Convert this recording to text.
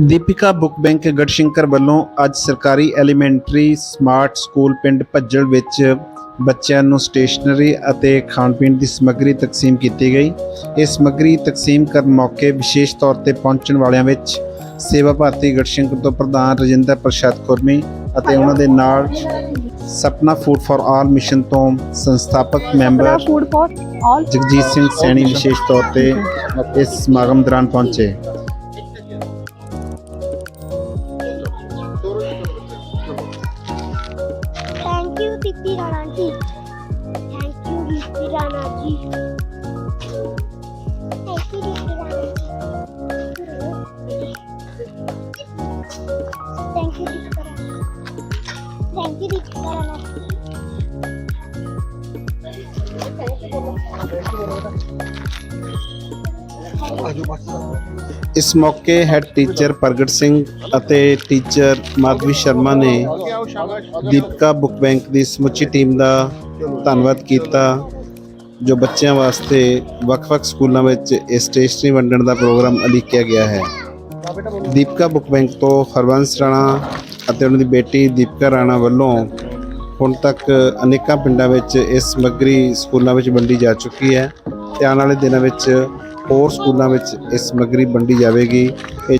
Deepika book bank Garhshankar ਵੱਲੋਂ ਅੱਜ ਸਰਕਾਰੀ ਐਲੀਮੈਂਟਰੀ ਸਮਾਰਟ ਸਕੂਲ ਪਿੰਡ ਭੱਜਲ ਵਿੱਚ ਬੱਚਿਆਂ ਨੂੰ ਸਟੇਸ਼ਨਰੀ ਅਤੇ ਖਾਣ ਪੀਣ ਦੀ ਸਮੱਗਰੀ ਤਕਸੀਮ ਕੀਤੀ ਗਈ। ਇਹ ਸਮੱਗਰੀ ਤਕਸੀਮ ਕਰਨ ਮੌਕੇ ਵਿਸ਼ੇਸ਼ ਤੌਰ ਤੇ ਪਹੁੰਚਣ ਵਾਲਿਆਂ ਵਿੱਚ ਸੇਵਾ ਭਾਰਤੀ ਗੜਸ਼ੰਕਰ ਤੋਂ ਪ੍ਰਧਾਨ ਰਜਿੰਦਰ ਪ੍ਰਸ਼ਾਦ ਖੁਰਮੀ ਅਤੇ ਉਹਨਾਂ ਦੇ ਨਾਲ Sapna food for all mission ਤੋਂ ਸੰਸਥਾਪਕ ਮੈਂਬਰ ਜਗਜੀਤ ਸਿੰਘ ਸੈਣੀ ਵਿਸ਼ੇਸ਼ ਤੌਰ ਤੇ ਇਸ ਸਮਾਗਮ ਦੌਰਾਨ ਪਹੁੰਚੇ। thank you Deepti Rana ji thank you Deepti Rana ji thank you Deepti Rana ji thank you Deepti Rana thank you Deepti Rana ji ਇਸ ਮੌਕੇ ਹੈੱਡ ਟੀਚਰ ਪ੍ਰਗਟ ਸਿੰਘ ਅਤੇ ਟੀਚਰ ਮਾਧਵੀ ਸ਼ਰਮਾ ਨੇ ਦੀਪਕਾ ਬੁੱਕ ਬੈਂਕ ਦੀ ਸਮੁੱਚੀ ਟੀਮ ਦਾ ਧੰਨਵਾਦ ਕੀਤਾ, ਜੋ ਬੱਚਿਆਂ ਵਾਸਤੇ ਵੱਖ-ਵੱਖ ਸਕੂਲਾਂ ਵਿੱਚ ਇਹ ਸਟੇਸ਼ਨਰੀ ਵੰਡਣ ਦਾ ਪ੍ਰੋਗਰਾਮ ਉਲੀਕਿਆ ਗਿਆ ਹੈ। ਦੀਪਕਾ ਬੁੱਕ ਬੈਂਕ ਤੋਂ ਹਰਵੰਸ ਰਾਣਾ ਅਤੇ ਉਹਨਾਂ ਦੀ ਬੇਟੀ ਦੀਪਕਾ ਰਾਣਾ ਵੱਲੋਂ ਹੁਣ ਤੱਕ ਅਨੇਕਾਂ ਪਿੰਡਾਂ ਵਿੱਚ ਇਸ ਸਮੱਗਰੀ ਸਕੂਲਾਂ ਵਿੱਚ ਵੰਡੀ ਜਾ ਚੁੱਕੀ ਹੈ। ਤੇ ਆਉਣ ਵਾਲੇ ਦਿਨਾਂ ਵਿੱਚ ਹੋਰ ਸਕੂਲਾਂ ਵਿੱਚ ਇਹ ਸਮੱਗਰੀ ਵੰਡੀ ਜਾਵੇਗੀ। ਇਹ